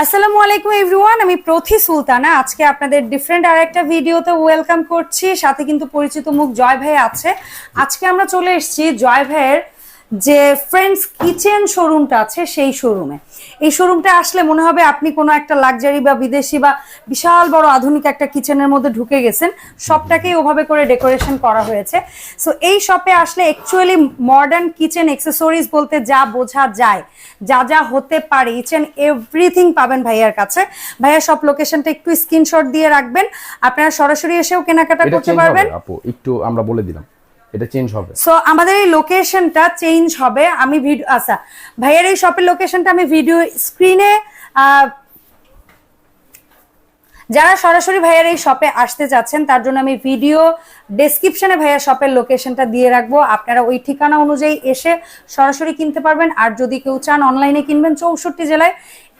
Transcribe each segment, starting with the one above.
আসসালামু আলাইকুম এভরিওয়ান, আমি প্রথি সুলতানা। আজকে আপনাদের ডিফারেন্ট আর একটা ভিডিওতে ওয়েলকাম করছি। সাথে কিন্তু পরিচিত মুখ জয় ভাই আছে। আজকে আমরা চলে এসেছি জয় ভাইয়ের যে ফ্রেন্ডস কিচেন শোরুমটা আছে সেই শোরুমে এই শোরুমটা আসলে মনে হবে আপনি কোনো একটা লাক্সারি বা বিদেশি বা বিশাল বড় আধুনিক একটা কিচেনের মধ্যে ঢুকে গেছেন সবটাকেই ওভাবে করে ডেকোরেশন করা হয়েছে। সো এই শপে আসলে অ্যাকচুয়ালি মডার্ন কিচেন অ্যাক্সেসরিজ বলতে যা বোঝা যায় যা যা হতে পারে ইচ অ্যান্ড এভরিথিং পাবেন ভাইয়ার কাছে। ভাইয়ার সব লোকেশনটা একটু স্ক্রিনশট দিয়ে রাখবেন আপনারা সরাসরি এসেও কেনাকাটা করতে পারবেন। একটু আমরা বলে দিলাম। এটা চেঞ্জ হবে। সো আমাদের এই লোকেশনটা চেঞ্জ হবে। আমি ভিডিও আচ্ছা ভাইয়ের এই শপের লোকেশনটা আমি ভিডিও স্ক্রিনে যারা সরাসরি ভাইয়ের এই শপে আসতে চাচ্ছেন তার জন্য আমি ভিডিও ডেসক্রিপশনে ভাইয়ার শপের লোকেশনটা দিয়ে রাখব। আপনারা ওই ঠিকানা অনুযায়ী এসে সরাসরি কিনতে পারবেন। আর যদি কেউ চান অনলাইনে কিনবেন চৌষট্টি জেলায়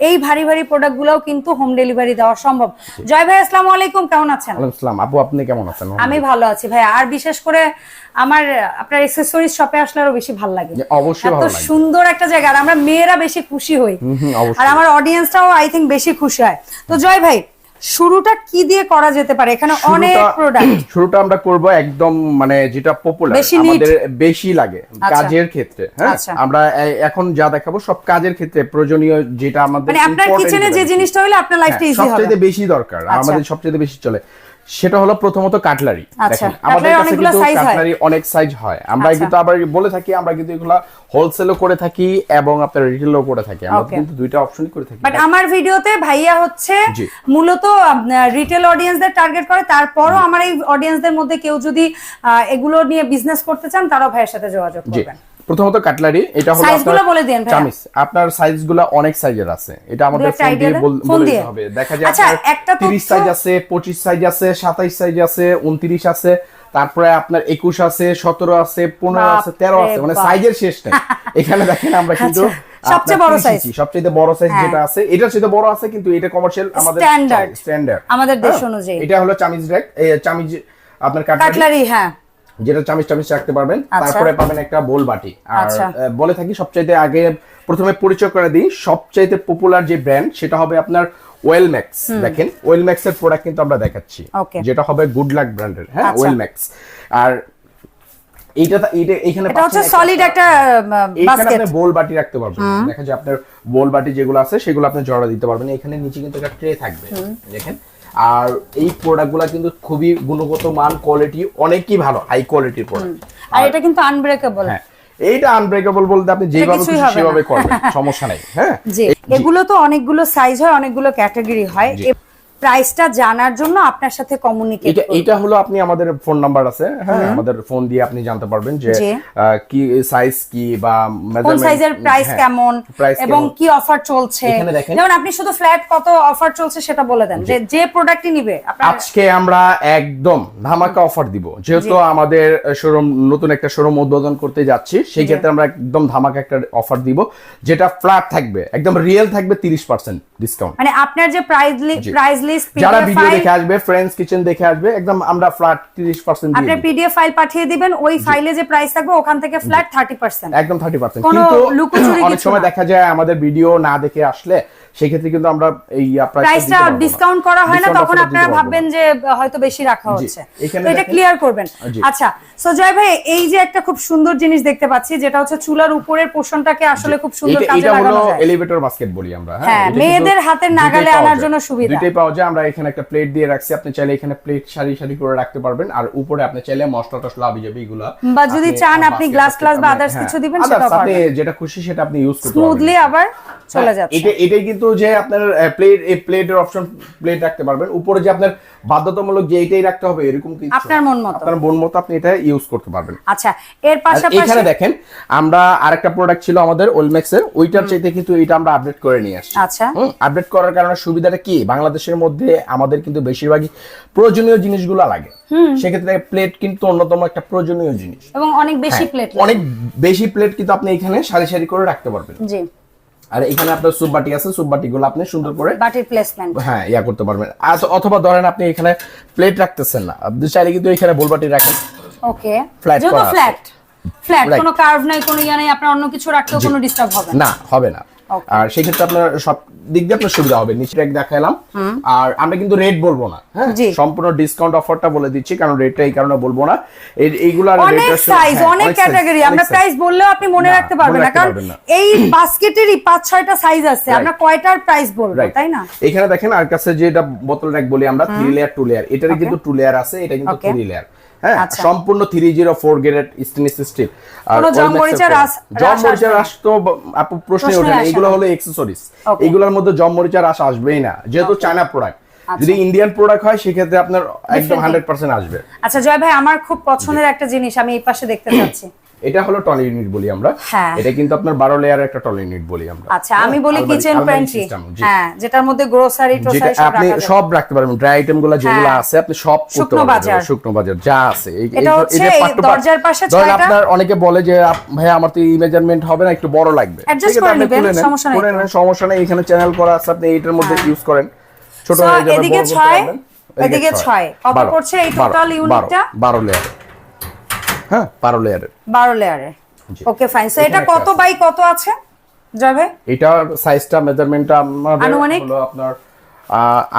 এই ভারী ভারী প্রোডাক্ট প্রোডাক্টগুলোও কিন্তু হোম ডেলিভারি দেওয়া সম্ভব। জয় ভাই আসসালামু আলাইকুম কেমন আছেন? আসসালাম। আপু আপনি কেমন আছেন? আমি ভালো আছি ভাই আর বিশেষ করে আমার আপনার এক্সেসরিজ শপে আসলে আরও বেশি ভালো লাগে। অবশ্যই এত সুন্দর একটা জায়গা। আর আমরা মেয়েরা বেশি খুশি হই। আর আমার অডিয়েন্সটাও আই থিঙ্ক বেশি খুশি হয়। তো জয় ভাই শুরুটা কি দিয়ে করা যেতে পারে? এখানে অনেক প্রোডাক্ট শুরুটা আমরা করব একদম মানে যেটা পপুলার আমাদের বেশি লাগে কাজের ক্ষেত্রে হ্যাঁ? আচ্ছা। আমরা এখন যা দেখাবো সব কাজের ক্ষেত্রে প্রয়োজনীয় যেটা আমাদের মানে আপনার কিচেনে যে জিনিসটা হলে আপনার লাইফটা হ্যাঁ, ইজি হবে। সবচেয়ে বেশি দরকার আমাদের সবচেয়ে বেশি চলে। সেটা হলো প্রথমত কাটলারি আচ্ছা, দেখেন আমাদের কাছে কিন্তু কাটলারি অনেক সাইজ হয়। আমরা আচ্ছা। কিন্তু আবার বলে থাকি আমরা কিন্তু এগুলা হোলসেলও করে থাকি এবং আপনার রিটেলও করে থাকি। আমরা কিন্তু দুইটা অপশনই করে থাকি। বাট আমার ভিডিওতে ভাইয়া হচ্ছে মূলত রিটেল অডিয়েন্সদের টার্গেট করে তারপরও আমার এই অডিয়েন্সদের মধ্যে কেউ যদি এগুলো নিয়ে বিজনেস করতে চান তারাও ভাইয়ের সাথে যোগাযোগ করবেন। প্রথমত কাটলারি এটা হলো Size গুলো আপনার বলে দিন। চামিচ। আপনার সাইজগুলো অনেক সাইজের আছে। এটা আমাদের ফোন দিয়ে দেন? বল- ফোন বলে দিয়ে? দিতে হবে। দেখা যায় আচ্ছা, আপনার একটা 30 সাইজ আছে 25 সাইজ আছে 27 সাইজ আছে 29 আছে তারপরে আপনার 21 আছে 17 আছে 15 আছে 13 আছে। মানে সাইজের শেষ নেই। এখানে দেখেন আমরা কিন্তু আচ্ছা, সবচেয়ে বড় size। সবচেয়ে বড় সাইজ হ্যাঁ। যেটা আছে এটার সাথে বড় আছে কিন্তু এটা কমার্শিয়াল আমাদের Standard। স্ট্যান্ডার্ড আমাদের দেশ অনুযায়ী। এটা হলো চামিজ র্যাক এই চামিজ আপনার কাটলারি হ্যাঁ যেটা চামিচ রাখতে পারবেন আচ্ছা। তারপরে পাবেন একটা বোল বাটি আর আচ্ছা। বলে থাকি সবচাইতে আগে প্রথমে পরিচয় করে দিই সবচাইতে পপুলার যে ব্র্যান্ড সেটা হবে আপনার ওয়েল ম্যাক্স দেখেন ওয়েল ম্যাক্স এর প্রোডাক্ট কিন্তু আমরা দেখাচ্ছি যেটা হবে গুড লাক ব্র্যান্ডের হ্যাঁ আচ্ছা। ওয়েল ম্যাক্স আর এইটা এইটা এখানে এটা হচ্ছে সলিড একটা বাস্কেট আপনি বোল বাটি রাখতে পারবেন। দেখা যায় আপনার বোল বাটি যেগুলো আছে সেগুলো আপনি জড়া দিতে পারবেন। এখানে নিচে কিন্তু একটা ট্রে থাকবে। দেখেন। আর এই প্রোডাক্টগুলো কিন্তু খুবই গুণগত মান কোয়ালিটি অনেকই ভালো হাই কোয়ালিটির প্রোডাক্ট আর এটা কিন্তু আনব্রেকেবল হ্যাঁ। এইটা আনব্রেকেবল বলতে আপনি যেভাবে খুশি সেভাবে করবেন সমস্যা নাই। হ্যাঁ? এগুলো তো অনেকগুলো সাইজ হয় অনেকগুলো ক্যাটাগরি হয়। প্রাইসটা জানার জন্য আপনার সাথে কমিউনিকেট এটা এটা হলো আপনি আমাদের ফোন নাম্বার আছে হ্যাঁ আমাদের ফোন দিয়ে আপনি জানতে পারবেন যে। কি সাইজ কি বা কোন সাইজের প্রাইস হ্যাঁ, কেমন এবং কি অফার চলছে? যেমন আপনি শুধু ফ্ল্যাট কত অফার চলছে সেটা বলে দেন যে যে প্রোডাক্টই নিবে আজকে আমরা একদম ধামাকা অফার দিব। যেহেতু আমাদের শোরুম নতুন একটা শোরুম উদ্বোধন করতে যাচ্ছি সেই ক্ষেত্রে আমরা একদম ধামাকা একটা অফার দিব যেটা ফ্ল্যাট থাকবে একদম রিয়েল থাকবে তিরিশ পার্সেন্ট ডিসকাউন্ট মানে আপনার যে প্রাইস প্রাইস লিস্ট যারা ভিডিও দেখে আসবে ফ্রেন্ডস কিচেন দেখে আসবে একদম আমরা ফ্ল্যাট তিরিশ পার্সেন্ট আপনার পিডিএফ ফাইল পাঠিয়ে দিবেন ওই ফাইলে যে প্রাইস থাকবে ওখান থেকে ফ্ল্যাট থার্টি পার্সেন্ট একদম থার্টি পার্সেন্ট কোনো কিন্তু অনেক সময় দেখা যায় আমাদের ভিডিও না দেখে আসলে সেক্ষেত্রে কিন্তু আমরা এই প্রাইসটা ডিসকাউন্ট করা হয় না তখন আপনারা ভাববেন যে হয়তো বেশি রাখা হচ্ছে। তো এটা ক্লিয়ার করবেন। আচ্ছা সো জয় ভাই এই যে একটা খুব সুন্দর জিনিস দেখতে পাচ্ছি যেটা হচ্ছে চুলার উপরের পোর্শনটাকে আসলে খুব সুন্দর কাজে এটা হলো এলিভেটর বাস্কেট বলি আমরা হ্যাঁ, এটা মেয়েদের হাতের নাগালে আনার জন্য সুবিধা। দুইটাই পাওয়া যায়। আমরা এখানে একটা প্লেট দিয়ে রাখছি। আপনি চাইলে এখানে প্লেট সারি সারি করে রাখতে পারবেন। আর উপরে আপনি চাইলে মশলা টসলা আবি যাবে এগুলা বা যদি চান আপনি basket class বা others হ্যাঁ, কিছু দিবেন others সেটাও আপনি যেটা খুশি সেটা আপনি ইউজ করতে পারবেন। স্মুথলি আবার চলে হ্যাঁ, যাচ্ছে। এটা এটাই কিন্তু যে আপনার প্লেট এই প্লেটের অপশন প্লেট রাখতে পারবেন। উপরে যে আপনার বাধ্যতামূলক যে এটাই রাখতে হবে এরকম কিছু আপনার মন মতো। আপনার মন মতো আপনি এটা ইউজ করতে পারবেন। আচ্ছা এর পাশাপাশি এখানে দেখেন আমরা আরেকটা প্রোডাক্ট ছিল আমাদের ওলমেক্স এর। ওইটার চাইতে কিন্তু এটা আমরা আপডেট করে নিয়ে আসছি। আচ্ছা। আপডেট করার কারণে সুবিধাটা কি? বাংলাদেশের মধ্যে আমাদের কিন্তু বেশিরভাগই প্রয়োজনীয় জিনিসগুলো লাগে। সেক্ষেত্রে প্লেট কিন্তু অন্যতম একটা প্রয়োজনীয় জিনিস। এবং অনেক বেশি হ্যাঁ, প্লেট অনেক বেশি প্লেট কিন্তু আপনি এখানে সারি সারি করে রাখতে পারবেন। জি। আর এখানে আপনার সুপ বাটি আছে সুপ বাটিগুলো আপনি সুন্দর করে বাটির প্লেসমেন্ট হ্যাঁ ইয়া করতে পারবেন। আজ- অথবা ধরেন আপনি এখানে প্লেট রাখতেছেন না আপনি চাইলে কিন্তু এখানে বোলবাটি রাখেন। ওকে। আছে। ফ্ল্যাট ফ্ল্যাট কোনো কার্ভ নাই কোনো ইয়া নাই আপনার অন্য কিছু রাখতেও কোনো ডিস্টার্ব হবে না হবে না। আর সেক্ষেত্রে আপনার সব দিক দিয়ে আপনার সুবিধা হবে। নিচে এক দেখালাম আর আমরা কিন্তু রেট বলব না হ্যাঁ? সম্পূর্ণ ডিসকাউন্ট অফারটা বলে দিচ্ছি কারণ রেটটা এই কারণে বলব না। এই- এইগুলার অনেক সাইজ হ্যাঁ, অনেক ক্যাটাগরি আমরা প্রাইস বললেও আপনি মনে রাখতে পারবেন না কারণ এই বাস্কেটেরই পাঁচ ছয়টা সাইজ আছে. আমরা কয়টার প্রাইস বলব তাই না? এখানে দেখেন আর কাছে যেটা বোতল র্যাক বলি আমরা থ্রি লেয়ার টু লেয়ার এটারই কিন্তু টু লেয়ার আছে এটা কিন্তু. থ্রি লেয়ার হ্যাঁ আচ্ছা। সম্পূর্ণ three zero four grade stainless steel. কোনো জং রাস- জম রাস মরিচা আসবে না। রাস তো আপু প্রশ্নই ওঠে না। এগুলো হলো এক্সেসরিজ এগুলোর মধ্যে জম মরিচা রাস আসবেই না যেহেতু চায়না প্রোডাক্ট আচ্ছা। যদি ইন্ডিয়ান প্রোডাক্ট হয় সেক্ষেত্রে আপনার একদম হান্ড্রেড পার্সেন্ট আসবে। আচ্ছা জয় ভাই আমার খুব পছন্দের একটা জিনিস আমি এই পাশে দেখতে চাচ্ছি। এটা হলো টলি ইউনিট বলি আমরা। হ্যাঁ। এটা কিন্তু আপনার বারো লেয়ারের একটা টলি ইউনিট বলি আমরা। আচ্ছা আমি হ্যাঁ, বলি কিচেন প্যান্ট্রি হ্যাঁ যেটার মধ্যে গ্রোসারি টোসারি সব আপনি। সব রাখতে পারবেন। ড্রাই আইটেমগুলো যেগুলো হ্যাঁ। আছে আপনি সব শুকনো বাজার। শুকনো বাজার যা আছে। এটা হচ্ছে দরজার পাশে ছয়টা। আপনার অনেকে বলে যে ভাই আমার তো এই মেজারমেন্ট হবে না একটু বড় লাগবে। সেক্ষেত্রে করে আপনি নিবেন, সমস্যা নেই। সমস্যা নেই। এখানে চ্যানেল করা আছে আপনি এটার মধ্যে ইউজ করেন। ছোট হয়ে যাবে এদিকে বড় ছয়, এদিকে ছয়। কত বারো, পড়ছে এই বারো, unitটা? বারো লেয়ার হ্যাঁ বারো লেয়ারের বারো লেয়ারে জি। ওকে ফাইন সো এটা কত বাই কত আছে ভাই এটার সাইজটা মেজারমেন্টটা আমাদের হলো আপনার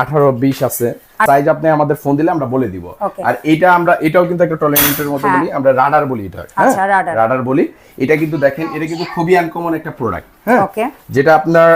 আঠারো বিশ আছে। সাইজ আপনি আমাদের ফোন দিলে আমরা বলে দিব। আর এটা আমরা এটাও কিন্তু একটা টলারেন্টের মতো হ্যাঁ। বলি আমরা রাডার বলি এটা। আচ্ছা, রাডার বলি। এটা কিন্তু দেখেন এটা কিন্তু খুবই আনকমন একটা প্রোডাক্ট হ্যাঁ. যেটা আপনার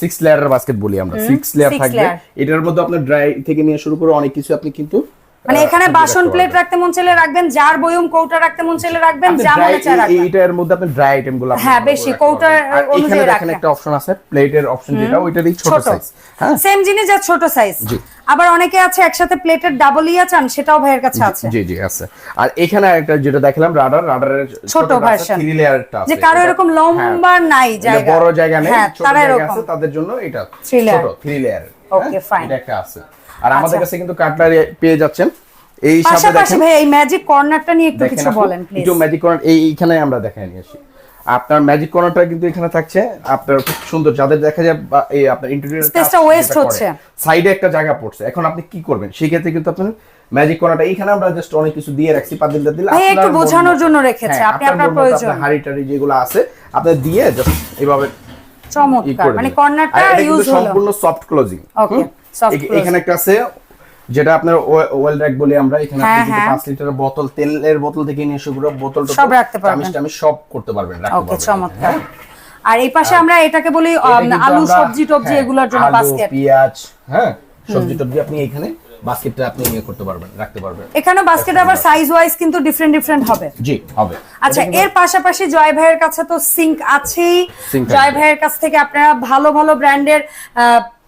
সিক্স লেয়ারের বাস্কেট বলি আমরা। সিক্স লেয়ার থাকবে। এটার মধ্যে আপনার ড্রাই থেকে নিয়ে শুরু করে অনেক কিছু আপনি কিন্তু মানে এখানে বাসন প্লেট রাখতে মন চাইলে রাখবেন জার বয়ম কৌটা রাখতে মন চাইলে রাখবেন যা মনে চায় রাখবেন। এইটার মধ্যে আপনি ড্রাই আইটেমগুলো হ্যাঁ, বেশি, পারবেন। অনুযায়ী এখানে দেখেন একটা অপশন আছে প্লেটের অপশন যেটা ওইটারই ছোট সাইজ হ্যাঁ? সেম জিনিস যা ছোট সাইজ জি। আবার অনেকে আছে একসাথে প্লেটের ডাবল ইয়া চান সেটাও ভাইয়ের কাছে আছে। জি জি আছে। আর এখানে একটা যেটা দেখালাম রাডার রাডারের ছোট version। থ্রি লেয়ারটা আছে। যে কারও এরকম লম্বা হ্যাঁ, নাই জায়গা। বড় জায়গা নেই হ্যাঁ ছোট তারা জায়গা আছে তাদের জন্য এটা ছোট থ্রি লেয়ার Okay, fine. এটা একটা আছে। আর আমাদের আচ্ছা। কাছে কিন্তু কাটলারি পেয়ে যাচ্ছেন। এই সাথে দেখেন ভাই এই ম্যাজিক কর্নারটা নিয়ে একটু কিছু বলেন প্লিজ একটু ম্যাজিক কর্নার এই এইখানে আমরা দেখাই নিয়ে আসি। আপনার ম্যাজিক কর্নারটা কিন্তু এখানে থাকছে। আপনার খুব সুন্দর যাদের দেখা যায় বা এই আপনার ইন্টেরিয়র Space টা waste হচ্ছে। সাইডে একটা জায়গা পড়ছে। এখন আপনি কি করবেন? সেই ক্ষেত্রে কিন্তু আপনার ম্যাজিক কর্নারটা এইখানে আমরা জাস্ট অনেক কিছু দিয়ে রাখছি পাতিল দিলে ভাই, একটু বোঝানোর জন্য রেখেছে, হ্যাঁ, আপনি আপনার প্রয়োজন। আপনার হাঁড়ি টাড়ি যেগুলো আছে আপনি দিয়ে জাস্ট এইভাবে চমৎকার মানে কর্নারটা ইউজ হলো। সম্পূর্ণ সফট ক্লোজিং closing। এখানে একটা আছে যেটা আপনার ওয়েল র্যাক বলি আমরা এখানে আপনি হ্যাঁ, কিন্তু হ্যাঁ। 5 লিটারের বোতল তেলের বোতল থেকে নিয়ে শুরু করে বোতল সব রাখতে পারবেন। আমি সব করতে পারবেন রাখতে পারবেন ওকে চমৎকার। হ্যাঁ। আর এই পাশে আমরা এটাকে বলি আম, আলু সবজি টবজি হ্যাঁ, এগুলোর জন্য বাস্কেট পেঁয়াজ হ্যাঁ সবজি টবজি আপনি এখানে বাস্কেটটা আপনি ইয়ে করতে পারবেন রাখতে পারবেন। এখানে বাস্কেট আবার সাইজ ওয়াইজ কিন্তু ডিফারেন্ট ডিফারেন্ট হবে। জি হবে। আচ্ছা এর পাশাপাশি জয় ভাইয়ের কাছে তো সিঙ্ক আছেই। জয় ভাইয়ের কাছ থেকে আপনারা ভালো ভালো ব্র্যান্ডের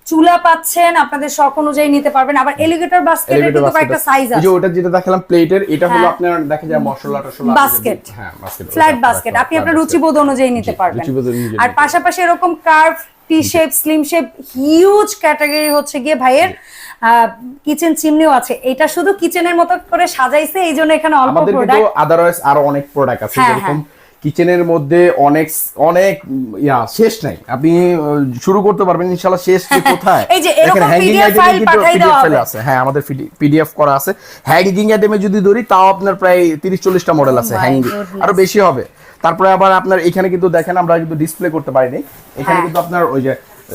চুলা পাচ্ছেন আপনাদের শখ অনুযায়ী নিতে পারবেন। আবার এলিগেটর বাস্কেটের elevator কিন্তু কয়েকটা সাইজ যে আছে। ওটা যেটা দেখালাম প্লেটের এটা হলো হ্যাঁ। আপনার দেখা যায় মশলা টশলা Basket। হ্যাঁ বাস্কেট ফ্ল্যাট বাস্কেট আপনি আপনার রুচিবোধ অনুযায়ী নিতে পারবেন। আর পাশাপাশি এরকম curve T shape slim shape huge category হচ্ছে গিয়ে ভাইয়ের কিচেন চিমনিও আছে। এটা শুধু কিচেনের মতো করে সাজাইছে এই জন্য এখানে অল্প আমাদের কিন্তু প্রোডাক্ট আদারওয়াইজ আরও অনেক প্রোডাক্ট আছে হ্যাঁ, যেরকম কিচেনের মধ্যে অনেক অনেক ইয়া শেষ নাই। আপনি শুরু করতে পারবেন ইনশাআল্লাহ শেষ যে কোথায়। এই যে এরকম এ ফাইল কিন্তু পাঠাই দেওয়া ফাইল আছে। হ্যাঁ আমাদের পিডিএফ করা আছে। হ্যাঙ্গিং আইটেমে যদি ধরি তাও আপনার প্রায় 30 40টা মডেল আছে Oh হ্যাঙ্গিং আরও বেশি হবে। তারপরে আবার আপনার এখানে কিন্তু দেখেন আমরা কিন্তু ডিসপ্লে করতে পারিনি। এখানে হ্যাঁ। কিন্তু আপনার ওই যে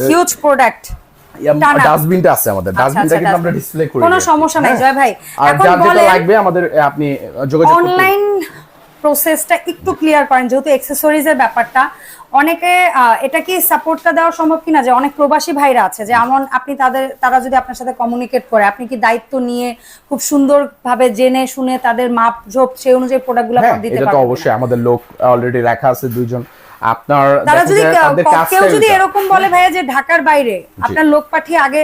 হিউজ প্রোডাক্ট ডাস্টবিনটা আছে আমাদের। ডাস্টবিনটা কিন্তু আমরা ডিসপ্লে করি কোনো সমস্যা নাই, জয় ভাই। এখন বলেন- লাগবে আমাদের আপনি যোগাযোগ করতে অনলাইন প্রসেসটা একটু ক্লিয়ার করেন যেহেতু এক্সেসরিজের ব্যাপারটা। অনেকে এটা কি সাপোর্টটা দেওয়া সম্ভব কিনা? যে অনেক প্রবাসী ভাইরা আছে যে এমন আপনি তাদের তারা যদি আপনার সাথে কমিউনিকেট করে আপনি কি দায়িত্ব নিয়ে খুব সুন্দরভাবে জেনে শুনে তাদের মাপ ঝোপ সেই অনুযায়ী প্রোডাক্টগুলো দিতে দিতে এটা তো অবশ্যই। আমাদের লোক অলরেডি রাখা আছে দুইজন। আপনার তারা যদি কেউ- যদি এরকম বলে ভাইয়া যে ঢাকার বাইরে আপনার লোক পাঠিয়ে আগে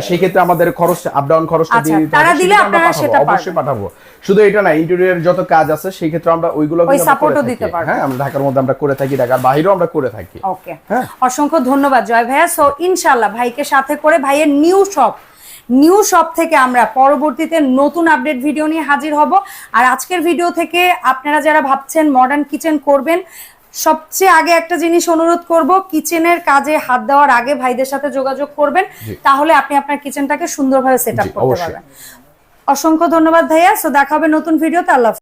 সেক্ষেত্রে আমাদের খরচ আপ ডাউন খরচটা আচ্ছা, দিয়ে তারা দিলে আপনারা সেটা অবশ্যই পাঠাবো। শুধু এটা না ইন্টেরিয়র যত কাজ আছে সেই ক্ষেত্রে আমরা ওইগুলো ওই কিন্তু আমরা support ও করে দিতে থাকি। হ্যাঁ আমরা ঢাকার মধ্যে আমরা করে থাকি ঢাকার বাইরেও আমরা করে থাকি। ওকে। হ্যাঁ। অসংখ্য ধন্যবাদ জয় ভাইয়া। সো ইনশাল্লাহ ভাইকে সাথে করে ভাইয়ের নিউ শপ নিউ শপ থেকে আমরা পরবর্তীতে নতুন আপডেট ভিডিও নিয়ে হাজির হব। আর আজকের ভিডিও থেকে আপনারা যারা ভাবছেন মডার্ন কিচেন করবেন সবচেয়ে আগে একটা জিনিস অনুরোধ করব কিচেনের কাজে হাত দেওয়ার আগে ভাইদের সাথে যোগাযোগ করবেন তাহলে আপনি আপনার কিচেনটাকে সুন্দরভাবে সেট আপ করতে পারবেন। অসংখ্য ধন্যবাদ ভাইয়া সো দেখা হবে নতুন ভিডিওতে আল্লাহ।